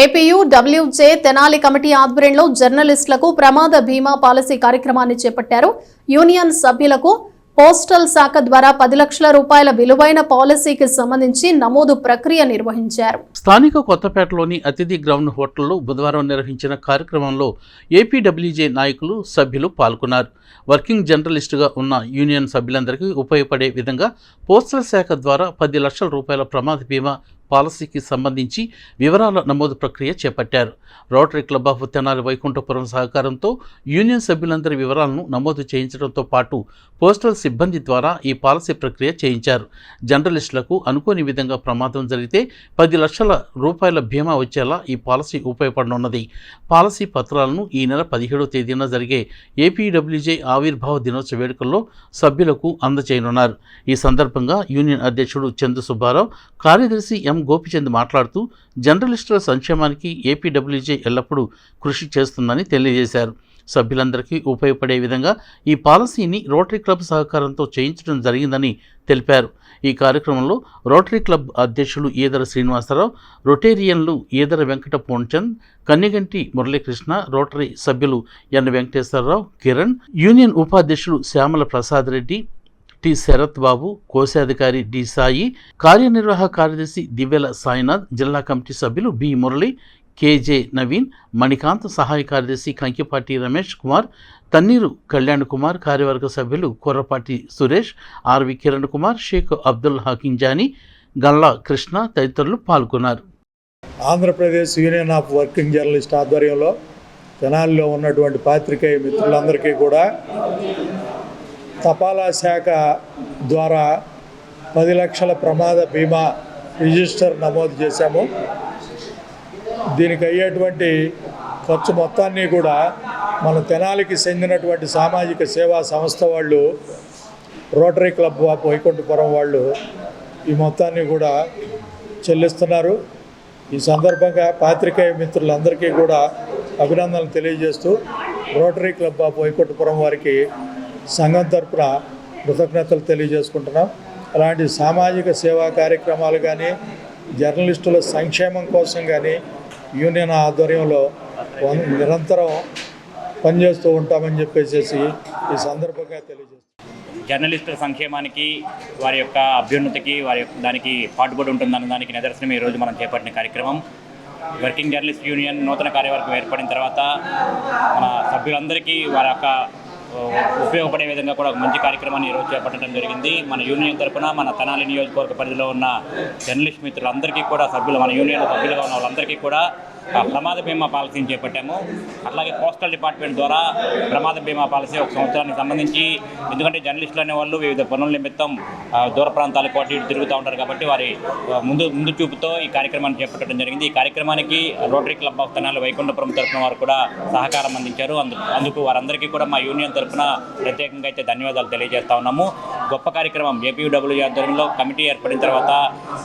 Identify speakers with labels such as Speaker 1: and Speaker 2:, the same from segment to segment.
Speaker 1: APU WJ Tenali committee ఆధ్వర్యంలో జర్నలిస్టులకు ప్రమాద బీమా పాలసీ కార్యక్రమాన్ని చేపట్టారు. యూనియన్ సభ్యులకు పోస్టల్ శాఖ ద్వారా పది లక్షల రూపాయల విలువైన పాలసీకి సంబంధించి నమోదు ప్రక్రియ నిర్వహించారు.
Speaker 2: స్థానిక కొత్తపేటలోని అతిథి గ్రౌండ్ హోటల్లో బుధవారం నిర్వహించిన కార్యక్రమంలో ఏపీడబ్ల్యూజే నాయకులు సభ్యులు పాల్గొన్నారు. వర్కింగ్ జర్నలిస్టుగా ఉన్న యూనియన్ సభ్యులందరికీ ఉపయోగపడే విధంగా పోస్టల్ శాఖ ద్వారా పది లక్షల రూపాయల ప్రమాద బీమా పాలసీకి సంబంధించి వివరాల నమోదు ప్రక్రియ చేపట్టారు. Rotary club of Tenali Vaikunthapuram సహకారంతో యూనియన్ సభ్యులందరి వివరాలను నమోదు చేయించడంతో పాటు పోస్టల్ సిబ్బంది ద్వారా ఈ పాలసీ ప్రక్రియ చేయించారు. జర్నలిస్టులకు అనుకోని విధంగా ప్రమాదం జరిగితే పది లక్షల రూపాయల బీమా వచ్చేలా ఈ పాలసీ ఉపయోగపడనున్నది. పాలసీ పత్రాలను ఈ నెల పదిహేడవ తేదీన జరిగే ఏపీడబ్ల్యూజే ఆవిర్భావ దినోత్సవ వేడుకల్లో సభ్యులకు అందచేయనున్నారు ఈ సందర్భంగా యూనియన్ అధ్యక్షుడు చందు సుబ్బారావు కార్యదర్శి ఎం గోపిచంద్ మాట్లాడుతూ జర్నలిస్టుల సంక్షేమానికి ఏపీడబ్ల్యూజే ఎల్లప్పుడూ కృషి చేస్తుందని తెలియజేశారు. సభ్యులందరికీ ఉపయోగపడే విధంగా ఈ పాలసీని రోటరీ క్లబ్ సహకారంతో చేయించడం జరిగిందని తెలిపారు. ఈ కార్యక్రమంలో రోటరీ క్లబ్ అధ్యక్షులు ఈదర శ్రీనివాసరావు రొటేరియన్లు ఈదర వెంకట పూర్ణచంద్ కన్నిగంటి మురళీకృష్ణ రోటరీ సభ్యులు ఎన్ వెంకటేశ్వరరావు కిరణ్ యూనియన్ ఉపాధ్యక్షులు శ్యామల ప్రసాద్ రెడ్డి టి శరత్ బాబు కోశాధికారి డి సాయి కార్యనిర్వాహక కార్యదర్శి దివ్యల సాయినాథ్ జిల్లా కమిటీ సభ్యులు B Murali K J Naveen Manikanth సహాయ కార్యదర్శి కంకిపాటి రమేష్ కుమార్ తన్నీరు కళ్యాణ్ కుమార్ కార్యవర్గ సభ్యులు కొర్రపాటి సురేష్ ఆర్వి కిరణ్ కుమార్ షేక్ అబ్దుల్ హకీంజానీ గల్లా కృష్ణ తదితరులు పాల్గొన్నారు.
Speaker 3: Andhra Pradesh union of working journalist ఆధ్వర్యంలో తెనాలిలో ఉన్నటువంటి పాత్రికేయ మిత్రులందరికీ కూడా తపాలా శాఖ ద్వారా పది లక్షల ప్రమాద బీమా రిజిస్టర్ నమోదు చేశాము. దీనికి అయ్యేటువంటి ఖర్చు మొత్తాన్ని కూడా మన తెనాలికి చెందినటువంటి సామాజిక సేవా సంస్థ వాళ్ళు రోటరీ క్లబ్ ఆఫ్ వైకుంఠపురం వాళ్ళు ఈ మొత్తాన్ని కూడా చెల్లిస్తున్నారు. ఈ సందర్భంగా పాత్రికేయ మిత్రులందరికీ కూడా అభినందనలు తెలియజేస్తూ రోటరీ క్లబ్ ఆఫ్ వైకుంఠపురం వారికి సంఘం తరపున కృతజ్ఞతలు తెలియజేసుకుంటున్నాం. అలాంటి సామాజిక సేవా కార్యక్రమాలు కానీ జర్నలిస్టుల సంక్షేమం కోసం కానీ యూనియన్ ఆధ్వర్యంలో నిరంతరం పనిచేస్తూ ఉంటామని చెప్పేసి ఈ సందర్భంగా తెలియజేస్తున్నాం.
Speaker 4: జర్నలిస్టుల సంక్షేమానికి వారి యొక్క అభ్యున్నతికి వారి యొక్క దానికి పాటుపడి ఉంటుందన్న దానికి నిదర్శనం ఈరోజు మనం చేపట్టిన కార్యక్రమం. వర్కింగ్ జర్నలిస్ట్ యూనియన్ నూతన కార్యవర్గం ఏర్పడిన తర్వాత మన సభ్యులందరికీ వారి యొక్క ఉపయోగపడే విధంగా కూడా మంచి కార్యక్రమాన్ని ఈరోజు చేపట్టడం జరిగింది. మన యూనియన్ తరఫున మన తనాలి నియోజకవర్గ పరిధిలో ఉన్న జర్నలిస్ట్ మిత్రులందరికీ కూడా సభ్యులు మన యూనియన్ సభ్యులుగా ఉన్న వాళ్ళందరికీ కూడా ప్రమాద బీమా పాలసీని చేపట్టాము. అట్లాగే పోస్టల్ డిపార్ట్మెంట్ ద్వారా ప్రమాద బీమా పాలసీ ఒక సంవత్సరానికి సంబంధించి ఎందుకంటే జర్నలిస్టులు అనే వాళ్ళు వివిధ పనుల నిమిత్తం దూర ప్రాంతాలకు అటు ఇటు తిరుగుతూ ఉంటారు కాబట్టి వారి ముందు ముందు చూపుతో ఈ కార్యక్రమాన్ని చేపట్టడం జరిగింది. ఈ కార్యక్రమానికి rotary club of Tenali Vaikunthapuram తరఫున వారు కూడా సహకారం అందించారు. అందుకు వారందరికీ కూడా మా యూనియన్ తరఫున ప్రత్యేకంగా అయితే ధన్యవాదాలు తెలియజేస్తా ఉన్నాము. గొప్ప కార్యక్రమం ఏపీడబ్ల్యూ ఆధ్వర్యంలో కమిటీ ఏర్పడిన తర్వాత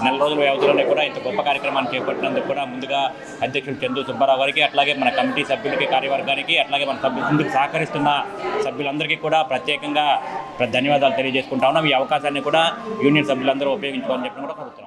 Speaker 4: నెల రోజుల వ్యవధిలోనే కూడా ఇంత గొప్ప కార్యక్రమాన్ని చేపట్టినందుకు కూడా ముందుగా అధ్యక్షుడు చందు సుబ్బారావు గారికి అట్లాగే మన కమిటీ సభ్యులకి కార్యవర్గానికి అట్లాగే మన సభ్యులు ముందుకు సహకరిస్తున్న సభ్యులందరికీ కూడా ప్రత్యేకంగా ధన్యవాదాలు తెలియజేసుకుంటా ఉన్నాం. ఈ అవకాశాన్ని కూడా యూనియన్ సభ్యులందరూ ఉపయోగించుకోవాలని చెప్పి కూడా కోరుతున్నాం